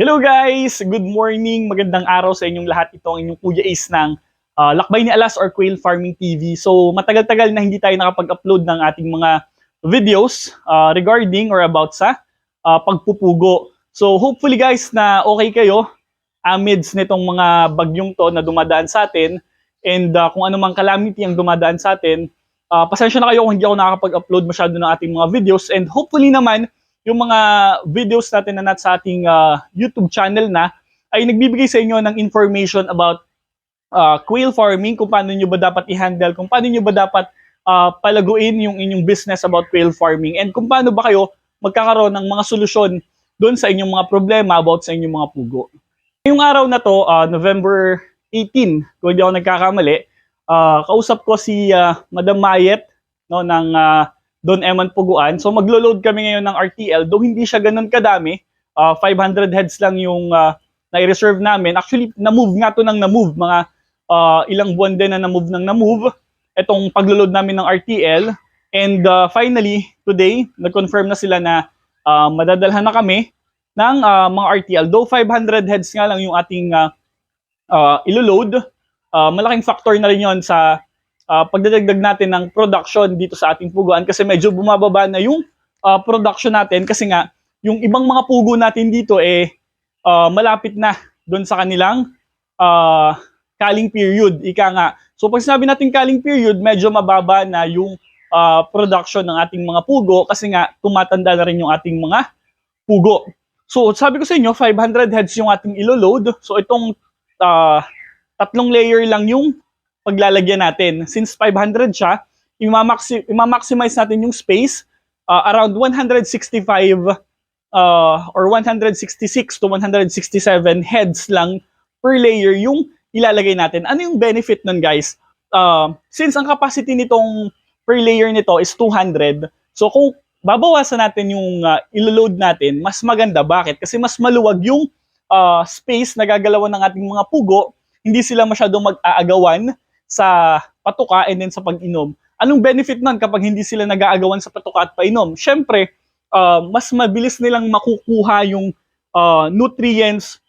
Hello guys! Good morning! Magandang araw sa inyong lahat. Ito ang inyong Kuya Ace ng ah, Lakbay ni Alas or Quail Farming TV. So matagal-tagal na hindi tayo nakapag-upload ng ating mga videos ah, regarding or about sa ah, pagpupugo. So hopefully guys na okay kayo amidst nitong mga bagyong to na dumadaan sa atin and ah, kung anumang calamity ang dumadaan sa atin, ah, pasensya na kayo kung hindi ako nakakapag-upload masyado ng ating mga videos and hopefully naman yung mga videos natin na nat sa ating ah, YouTube channel na ay nagbibigay sa inyo ng information about ah, quail farming, kung paano nyo ba dapat i-handle, kung paano nyo ba dapat ah, palaguin yung inyong business about quail farming, and kung paano ba kayo magkakaroon ng mga solusyon doon sa inyong mga problema about sa inyong mga pugo. Ngayong araw na to, ah, November 18, kung hindi ako nagkakamali, ah, kausap ko si ah, Madam Mayet no, ng ah, Don Eman Puguan. So maglo-load kami ngayon ng RTL, though hindi siya ganun kadami. Ah, 500 heads lang yung ah, na-reserve namin. Actually, na-move nga to ng na-move. Mga ah, ilang buwan din na na-move ng na-move. Itong paglo-load namin ng RTL. And ah, finally, today, nag-confirm na sila na ah, madadalhan na kami ng ah, mga RTL. Though 500 heads nga lang yung ating ah, ah, ilo-load, ah, malaking factor na rin yon sa ah, pagdadagdag natin ng production dito sa ating puguan kasi medyo bumababa na yung ah, production natin kasi nga yung ibang mga pugo natin dito eh ah, malapit na doon sa kanilang ah, calling period, ika nga. So pag sinabi natin calling period, medyo mababa na yung ah, production ng ating mga pugo kasi nga tumatanda na rin yung ating mga pugo. So sabi ko sa inyo, 500 heads yung ating ilo-load. So itong ah, tatlong layer lang yung paglalagyan natin. Since 500 siya, imamaxi- imamaximize natin yung space uh, around 165 uh, or 166 to 167 heads lang per layer yung ilalagay natin. Ano yung benefit nun guys? Uh, since ang capacity nitong per layer nito is 200, so kung babawasan natin yung uh, ilo-load natin, mas maganda. Bakit? Kasi mas maluwag yung uh, space na gagalawan ng ating mga pugo, hindi sila masyadong mag-aagawan sa patuka and then sa pag-inom. Anong benefit nun kapag hindi sila nag-aagawan sa patuka at painom? Siyempre, uh, mas mabilis nilang makukuha yung uh, nutrients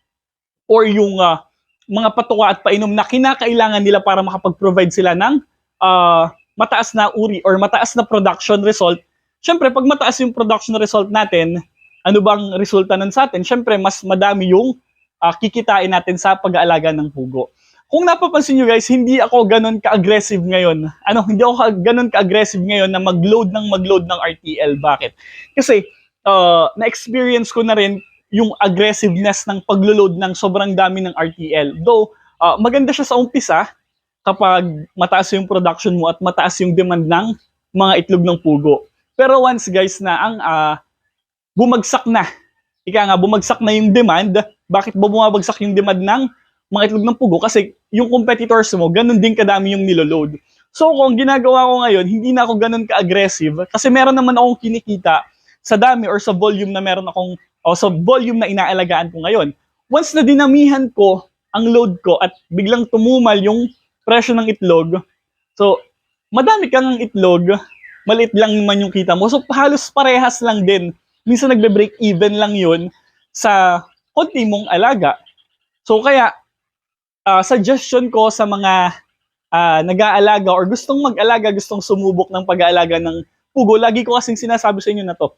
or yung uh, mga patuka at painom na kinakailangan nila para makapag-provide sila ng uh, mataas na uri or mataas na production result. Siyempre, pag mataas yung production result natin, ano bang resulta nun sa atin? Siyempre, mas madami yung uh, kikitain natin sa pag-aalaga ng pugo kung napapansin nyo guys, hindi ako ganun ka-aggressive ngayon. Ano, hindi ako ka- ganun ka-aggressive ngayon na mag-load ng mag-load ng RTL. Bakit? Kasi, uh, na-experience ko na rin yung aggressiveness ng paglo-load ng sobrang dami ng RTL. Though, uh, maganda siya sa umpisa kapag mataas yung production mo at mataas yung demand ng mga itlog ng pugo. Pero once guys na ang uh, bumagsak na, ika nga bumagsak na yung demand, bakit ba bumabagsak yung demand ng mga ng pugo kasi yung competitors mo, ganun din kadami yung niloload. So kung ginagawa ko ngayon, hindi na ako ganun ka-aggressive kasi meron naman akong kinikita sa dami or sa volume na meron akong, o sa volume na inaalagaan ko ngayon. Once na dinamihan ko ang load ko at biglang tumumal yung presyo ng itlog, so madami kang itlog, maliit lang naman yung kita mo. So halos parehas lang din. Minsan nagbe-break even lang yun sa konti mong alaga. So kaya uh, suggestion ko sa mga uh, nag-aalaga or gustong mag-alaga, gustong sumubok ng pag-aalaga ng pugo, lagi ko kasing sinasabi sa inyo na to,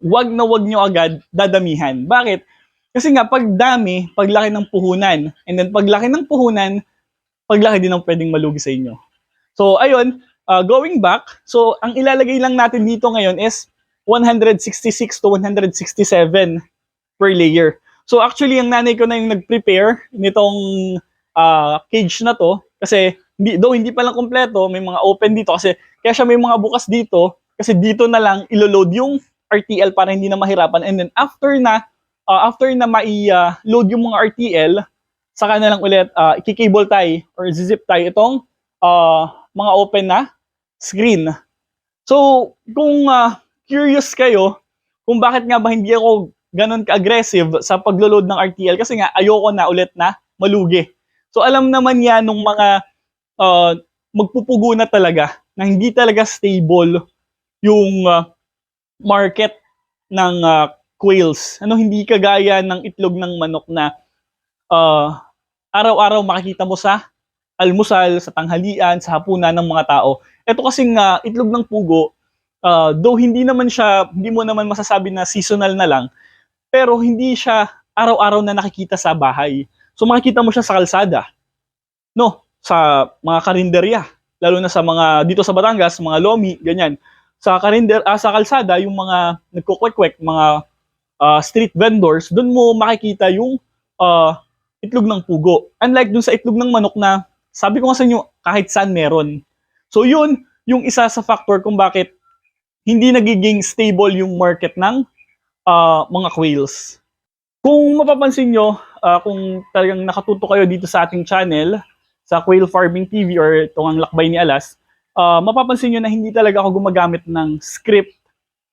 wag na wag nyo agad dadamihan. Bakit? Kasi nga, pag dami, paglaki ng puhunan. And then, paglaki ng puhunan, paglaki din ng pwedeng malugi sa inyo. So, ayun, uh, going back, so, ang ilalagay lang natin dito ngayon is 166 to 167 per layer. So, actually, ang nanay ko na yung nag-prepare nitong uh, cage na to kasi hindi, though hindi pa lang kompleto, may mga open dito kasi kaya siya may mga bukas dito kasi dito na lang ilo-load yung RTL para hindi na mahirapan and then after na uh, after na mai-load uh, yung mga RTL saka na lang ulit uh, i-cable tie or zip tie itong uh, mga open na screen. So, kung uh, curious kayo kung bakit nga ba hindi ako ganun ka-aggressive sa paglo-load ng RTL kasi nga ayoko na ulit na malugi. So alam naman yan nung mga uh, magpupugo na talaga na hindi talaga stable yung uh, market ng uh, quails. Ano, hindi kagaya ng itlog ng manok na ah, araw-araw makikita mo sa almusal, sa tanghalian, sa hapunan ng mga tao. Ito kasing ah, itlog ng pugo, ah, though hindi naman siya, hindi mo naman masasabi na seasonal na lang, pero hindi siya araw-araw na nakikita sa bahay. So makikita mo siya sa kalsada. No, sa mga karinderya, lalo na sa mga dito sa Batangas, mga lomi, ganyan. Sa karinder ah, sa kalsada, yung mga nagkukwek-kwek, mga ah, street vendors, doon mo makikita yung ah, itlog ng pugo. Unlike dun sa itlog ng manok na sabi ko nga sa inyo, kahit saan meron. So yun, yung isa sa factor kung bakit hindi nagiging stable yung market ng ah, mga quails. Kung mapapansin nyo, ah, kung talagang nakatuto kayo dito sa ating channel, sa Quail Farming TV or itong ang lakbay ni Alas, ah, mapapansin nyo na hindi talaga ako gumagamit ng script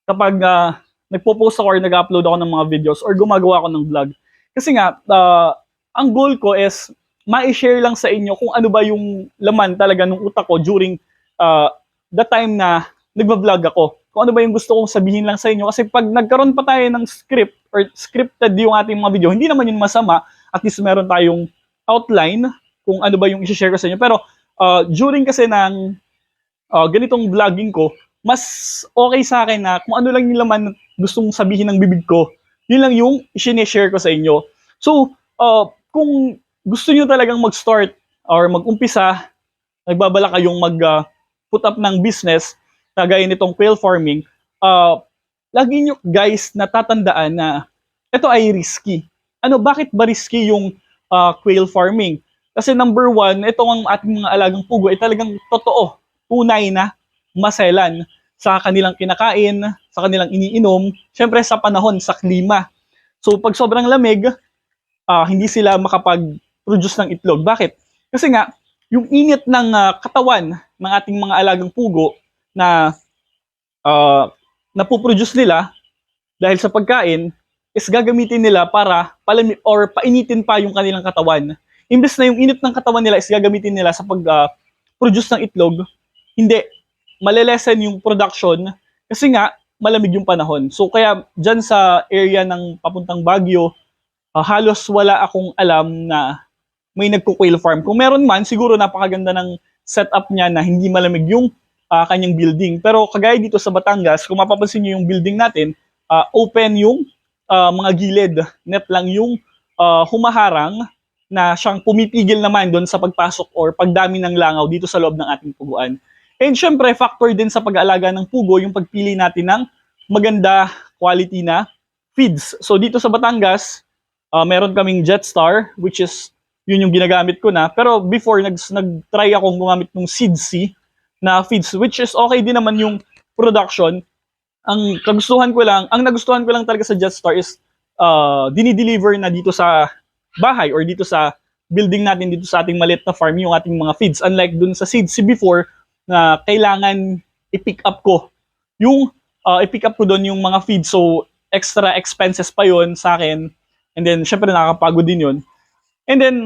kapag ah, nagpo-post ako or nag-upload ako ng mga videos or gumagawa ako ng vlog. Kasi nga, ah, ang goal ko is ma-share lang sa inyo kung ano ba yung laman talaga ng utak ko during uh, the time na nagba-vlog ako. Kung ano ba yung gusto kong sabihin lang sa inyo. Kasi pag nagkaroon pa tayo ng script or scripted yung ating mga video, hindi naman yun masama. At least meron tayong outline kung ano ba yung i-share ko sa inyo. Pero uh, during kasi ng uh, ganitong vlogging ko, mas okay sa akin na kung ano lang yung laman gustong sabihin ng bibig ko, yun lang yung i-share ko sa inyo. So, uh, kung gusto nyo talagang mag-start or mag-umpisa, nagbabala kayong mag uh, up ng business na gaya nitong quail farming, uh, lagi nyo guys natatandaan na ito ay risky. Ano, bakit ba risky yung uh, quail farming? Kasi number one, ito ang ating mga alagang pugo ay talagang totoo, tunay na maselan sa kanilang kinakain, sa kanilang iniinom, syempre sa panahon, sa klima. So pag sobrang lamig, uh, hindi sila makapag-produce ng itlog. Bakit? Kasi nga, yung init ng uh, katawan ng ating mga alagang pugo na uh, napoproduce nila dahil sa pagkain is gagamitin nila para palami or painitin pa yung kanilang katawan. Imbes na yung init ng katawan nila is gagamitin nila sa pag-produce uh, ng itlog, hindi. Malelesen yung production kasi nga malamig yung panahon. So kaya dyan sa area ng papuntang Baguio, uh, halos wala akong alam na may nagko-quail farm. Kung meron man, siguro napakaganda ng setup niya na hindi malamig yung uh, kanyang building. Pero kagaya dito sa Batangas, kung mapapansin niyo yung building natin, uh, open yung uh, mga gilid. Net lang yung uh, humaharang na siyang pumipigil naman doon sa pagpasok or pagdami ng langaw dito sa loob ng ating puguan. And syempre, factor din sa pag-aalaga ng pugo yung pagpili natin ng maganda quality na feeds. So dito sa Batangas, uh, meron kaming Jetstar, which is yun yung ginagamit ko na. Pero before, nag, nag-try akong gumamit ng Seedsy na feeds, which is okay din naman yung production. Ang kagustuhan ko lang, ang nagustuhan ko lang talaga sa Jetstar is uh, dinideliver na dito sa bahay or dito sa building natin dito sa ating maliit na farm yung ating mga feeds. Unlike dun sa Seedsy before na kailangan i-pick up ko yung uh, i-pick up ko doon yung mga feeds. So, extra expenses pa yon sa akin And then, syempre nakakapagod din yun. And then,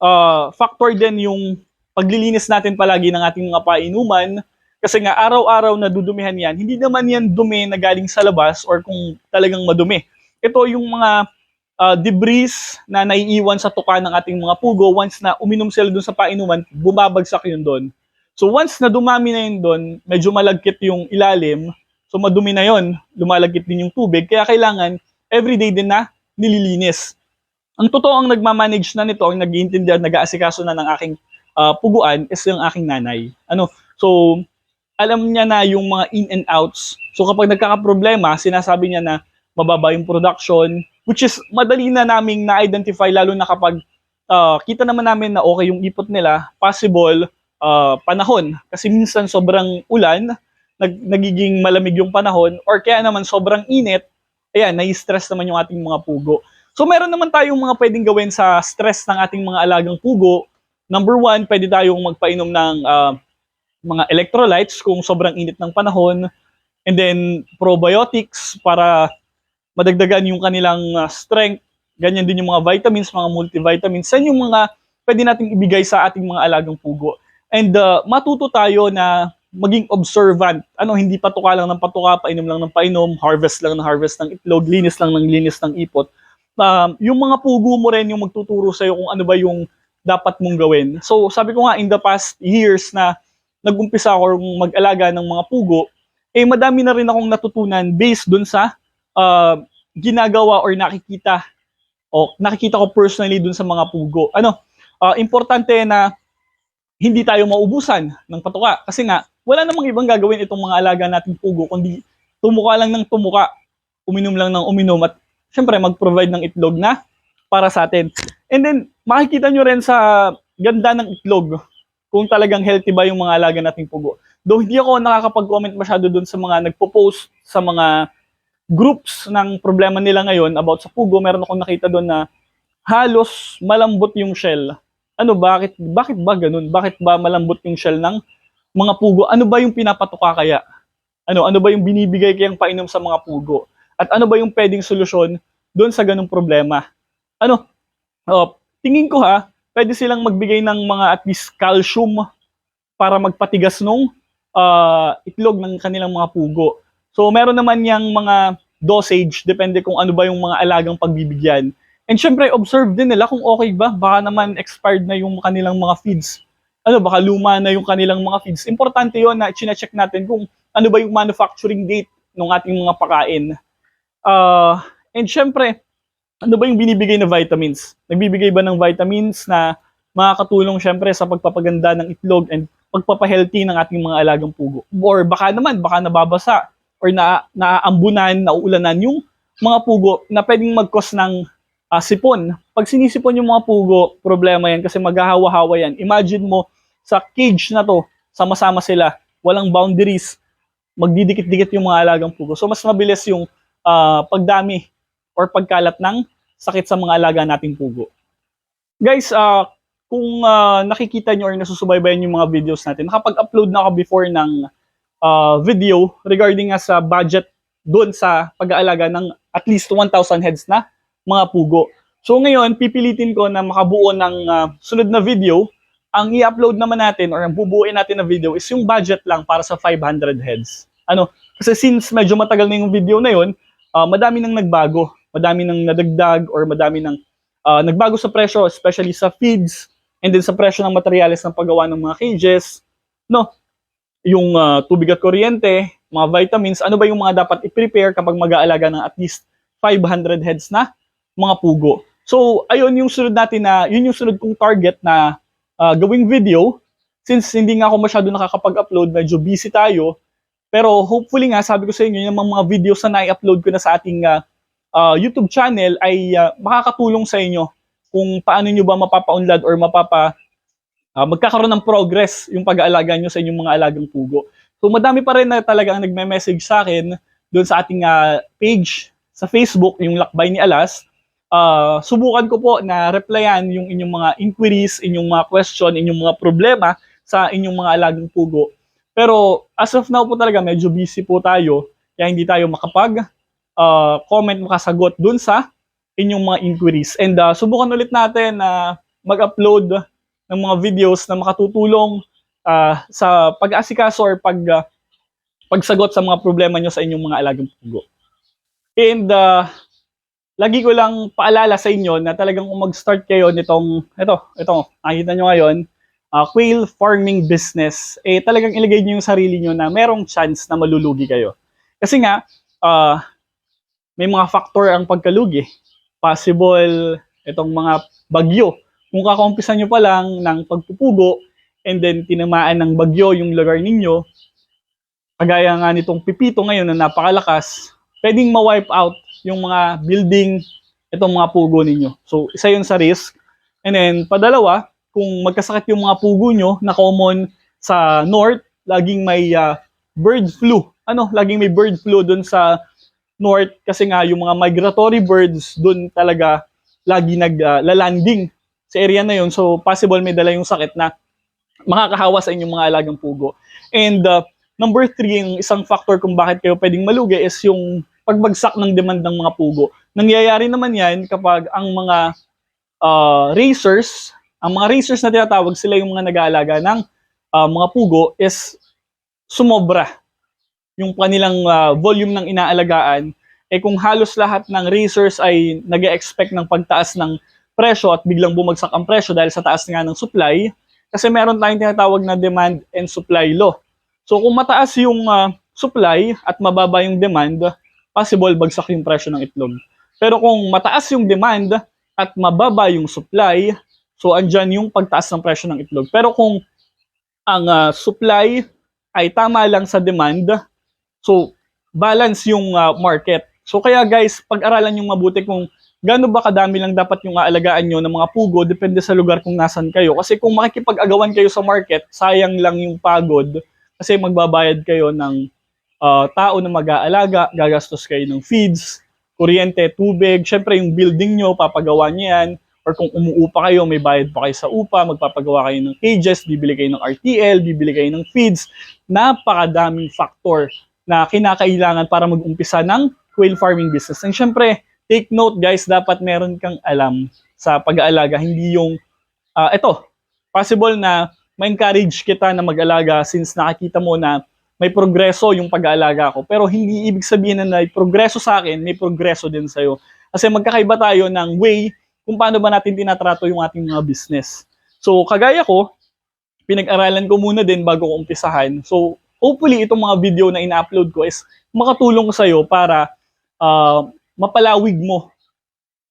uh, factor din yung paglilinis natin palagi ng ating mga painuman. Kasi nga, araw-araw na dudumihan yan. Hindi naman yan dumi na galing sa labas or kung talagang madumi. Ito yung mga uh, debris na naiiwan sa tuka ng ating mga pugo. Once na uminom sila dun sa painuman, bumabagsak yun doon. So once na dumami na yun doon, medyo malagkit yung ilalim, so madumi na yun, lumalagkit din yung tubig. Kaya kailangan everyday din na nililinis. Ang totoo ang nagmamanage na nito, ang nag-iintindi at nag-aasikaso na ng aking uh, puguan is yung aking nanay. Ano, so alam niya na yung mga in and outs. So kapag nagkakaproblema, sinasabi niya na mababa yung production, which is madali na naming na-identify lalo na kapag uh, kita naman namin na okay yung ipot nila, possible uh, panahon. Kasi minsan sobrang ulan, nag, nagiging malamig yung panahon, or kaya naman sobrang init, ayan, nai-stress naman yung ating mga pugo. So meron naman tayong mga pwedeng gawin sa stress ng ating mga alagang pugo. Number one, pwede tayong magpainom ng uh, mga electrolytes kung sobrang init ng panahon. And then probiotics para madagdagan yung kanilang uh, strength. Ganyan din yung mga vitamins, mga multivitamins. Yan yung mga pwede nating ibigay sa ating mga alagang pugo. And uh, matuto tayo na maging observant. Ano, hindi patuka lang ng patuka, painom lang ng painom, harvest lang ng harvest ng itlog, linis lang ng linis ng ipot. Um, yung mga pugo mo rin yung magtuturo sa'yo kung ano ba yung dapat mong gawin. So, sabi ko nga, in the past years na nag-umpisa ako mag-alaga ng mga pugo, eh madami na rin akong natutunan based dun sa uh, ginagawa or nakikita o nakikita ko personally dun sa mga pugo. Ano, uh, importante na hindi tayo maubusan ng patuka. Kasi nga, wala namang ibang gagawin itong mga alaga nating pugo kundi tumuka lang ng tumuka, uminom lang ng uminom at syempre mag-provide ng itlog na para sa atin. And then, makikita nyo rin sa ganda ng itlog kung talagang healthy ba yung mga alaga nating pugo. Though hindi ako nakakapag-comment masyado dun sa mga nagpo-post sa mga groups ng problema nila ngayon about sa pugo, meron akong nakita doon na halos malambot yung shell ano bakit bakit ba ganun? Bakit ba malambot yung shell ng mga pugo? Ano ba yung pinapatuka kaya? Ano ano ba yung binibigay kayang painom sa mga pugo? At ano ba yung pwedeng solusyon doon sa ganung problema? Ano? Oh, tingin ko ha, pwede silang magbigay ng mga at least calcium para magpatigas nung uh, itlog ng kanilang mga pugo. So meron naman yang mga dosage depende kung ano ba yung mga alagang pagbibigyan. And syempre, observe din nila kung okay ba. Baka naman expired na yung kanilang mga feeds. Ano, baka luma na yung kanilang mga feeds. Importante yon na chine-check natin kung ano ba yung manufacturing date ng ating mga pakain. Uh, and syempre, ano ba yung binibigay na vitamins? Nagbibigay ba ng vitamins na makakatulong syempre sa pagpapaganda ng itlog and pagpapahealthy ng ating mga alagang pugo? Or baka naman, baka nababasa or na, naaambunan, nauulanan yung mga pugo na pwedeng mag-cause ng uh, sipon. Pag sinisipon yung mga pugo, problema yan kasi maghahawa-hawa yan. Imagine mo, sa cage na to, sama-sama sila, walang boundaries, magdidikit-dikit yung mga alagang pugo. So mas mabilis yung uh, pagdami or pagkalat ng sakit sa mga alaga nating pugo. Guys, uh, kung uh, nakikita nyo or nasusubaybayan yung mga videos natin, nakapag-upload na ako before ng uh, video regarding nga sa budget doon sa pag-aalaga ng at least 1,000 heads na mga pugo. So ngayon, pipilitin ko na makabuo ng uh, sunod na video. Ang i-upload naman natin or ang bubuuin natin na video is yung budget lang para sa 500 heads. Ano? Kasi since medyo matagal na yung video na yun, uh, madami nang nagbago. Madami nang nadagdag or madami nang uh, nagbago sa presyo, especially sa feeds and then sa presyo ng materyales ng paggawa ng mga cages. No? Yung uh, tubig at kuryente, mga vitamins, ano ba yung mga dapat i-prepare kapag mag-aalaga ng at least 500 heads na mga pugo. So, ayun yung sunod natin na, yun yung sunod kong target na uh, gawing video. Since hindi nga ako masyado nakakapag-upload, medyo busy tayo. Pero hopefully nga, sabi ko sa inyo, yung mga videos na na-upload ko na sa ating uh, uh, YouTube channel ay uh, makakatulong sa inyo kung paano nyo ba mapapaunlad or mapapa uh, magkakaroon ng progress yung pag-aalaga nyo sa inyong mga alagang pugo. So madami pa rin na talagang nagme-message sa akin doon sa ating uh, page sa Facebook, yung Lakbay ni Alas uh, subukan ko po na replyan yung inyong mga inquiries, inyong mga question, inyong mga problema sa inyong mga alagang pugo. Pero as of now po talaga medyo busy po tayo kaya hindi tayo makapag uh, comment makasagot dun sa inyong mga inquiries. And uh, subukan ulit natin na uh, mag-upload ng mga videos na makatutulong uh, sa pag-asikaso or pag uh, pagsagot sa mga problema nyo sa inyong mga alagang pugo. And uh, lagi ko lang paalala sa inyo na talagang kung mag-start kayo nitong, ito, ito, nakikita nyo ngayon, uh, quail farming business, eh talagang ilagay nyo yung sarili nyo na merong chance na malulugi kayo. Kasi nga, uh, may mga factor ang pagkalugi. Possible itong mga bagyo. Kung kakumpisa nyo pa lang ng pagpupugo and then tinamaan ng bagyo yung lugar ninyo, kagaya nga nitong pipito ngayon na napakalakas, pwedeng ma-wipe out yung mga building, itong mga pugo ninyo. So, isa yun sa risk. And then, padalawa, kung magkasakit yung mga pugo nyo na common sa north, laging may uh, bird flu. Ano, laging may bird flu dun sa north kasi nga yung mga migratory birds dun talaga lagi naglalanding uh, sa area na yun. So, possible may dala yung sakit na makakahawa sa inyong mga alagang pugo. And uh, number three, yung isang factor kung bakit kayo pwedeng malugi is yung pagbagsak ng demand ng mga pugo. Nangyayari naman yan kapag ang mga uh, racers, ang mga racers na tinatawag, sila yung mga nag-aalaga ng uh, mga pugo is sumobra yung kanilang ah, volume ng inaalagaan, eh kung halos lahat ng racers ay nag expect ng pagtaas ng presyo at biglang bumagsak ang presyo dahil sa taas nga ng supply, kasi meron tayong tinatawag na demand and supply law. So kung mataas yung ah, supply at mababa yung demand, possible bagsak yung presyo ng itlog. Pero kung mataas yung demand at mababa yung supply, so andyan yung pagtaas ng presyo ng itlog. Pero kung ang ah, supply ay tama lang sa demand, so balance yung ah, market. So kaya guys, pag-aralan yung mabuti kung gaano ba kadami lang dapat yung aalagaan nyo ng mga pugo, depende sa lugar kung nasan kayo. Kasi kung makikipag-agawan kayo sa market, sayang lang yung pagod kasi magbabayad kayo ng ah, tao na mag-aalaga, gagastos kayo ng feeds, kuryente, tubig, syempre yung building nyo, papagawa nyo yan, or kung umuupa kayo, may bayad pa kayo sa upa, magpapagawa kayo ng cages, bibili kayo ng RTL, bibili kayo ng feeds, napakadaming factor na kinakailangan para mag-umpisa ng quail farming business. And syempre, take note guys, dapat meron kang alam sa pag-aalaga, hindi yung, ah, eto, possible na ma-encourage kita na mag-alaga since nakakita mo na may progreso yung pag-aalaga ko. Pero hindi ibig sabihin na may progreso sa akin, may progreso din sa'yo. Kasi magkakaiba tayo ng way kung paano ba natin tinatrato yung ating mga business. So, kagaya ko, pinag-aralan ko muna din bago ko umpisahan. So, hopefully, itong mga video na ina-upload ko is makatulong sa'yo para ah, mapalawig mo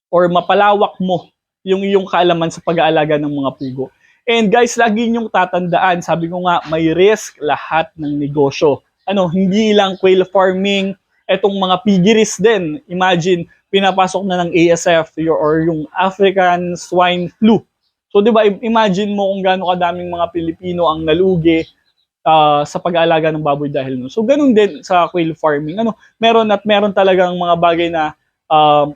or mapalawak mo yung iyong kaalaman sa pag-aalaga ng mga pugo. And guys, lagi niyong tatandaan, sabi ko nga, may risk lahat ng negosyo. Ano, hindi lang quail farming, etong mga piggeries din. Imagine, pinapasok na ng ASF or yung African swine flu. So, di ba, im- imagine mo kung gaano kadaming mga Pilipino ang nalugi ah, sa pag-aalaga ng baboy dahil no. So, ganun din sa quail farming. Ano, meron at meron talagang mga bagay na ah,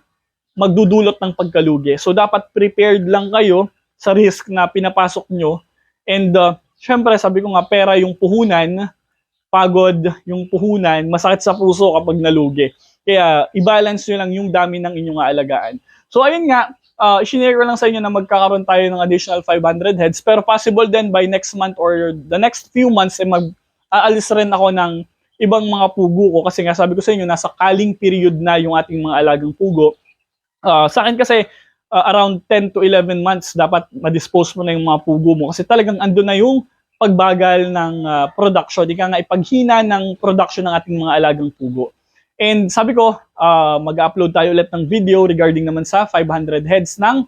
magdudulot ng pagkalugi. So, dapat prepared lang kayo sa risk na pinapasok nyo. And uh, syempre, sabi ko nga, pera yung puhunan, pagod yung puhunan, masakit sa puso kapag nalugi. Kaya i-balance nyo lang yung dami ng inyong aalagaan. So ayun nga, uh, sinare ko lang sa inyo na magkakaroon tayo ng additional 500 heads. Pero possible din by next month or the next few months, eh, mag aalis rin ako ng ibang mga pugo ko. Kasi nga sabi ko sa inyo, nasa calling period na yung ating mga alagang pugo. Uh, sa akin kasi, uh, around 10 to 11 months dapat ma-dispose mo na yung mga pugo mo kasi talagang ando na yung pagbagal ng uh, production. Di ka nga ipaghina ng production ng ating mga alagang pugo. And sabi ko, uh, mag-upload tayo ulit ng video regarding naman sa 500 heads ng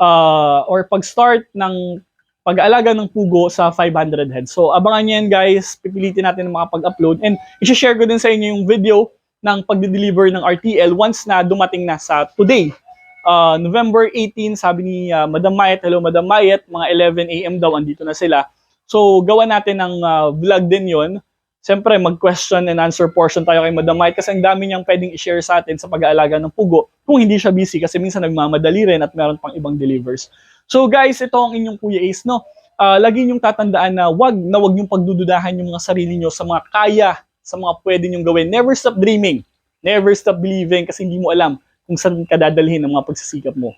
uh, or pag-start ng pag-aalaga ng pugo sa 500 heads. So abangan niyo yan guys, pipilitin natin na makapag-upload and i-share ko din sa inyo yung video ng pagde-deliver ng RTL once na dumating na sa today uh, November 18, sabi ni uh, Madam Mayet, hello Madam Mayet, mga 11 a.m. daw, andito na sila. So, gawa natin ng uh, vlog din yon. Siyempre, mag-question and answer portion tayo kay Madam Mayet kasi ang dami niyang pwedeng i-share sa atin sa pag-aalaga ng pugo kung hindi siya busy kasi minsan nagmamadali rin at meron pang ibang delivers. So guys, ito ang inyong Kuya Ace, no? Uh, lagi niyong tatandaan na wag na wag niyong pagdududahan yung mga sarili niyo sa mga kaya, sa mga pwede niyong gawin. Never stop dreaming. Never stop believing kasi hindi mo alam kung saan ka dadalhin ang mga pagsisikap mo.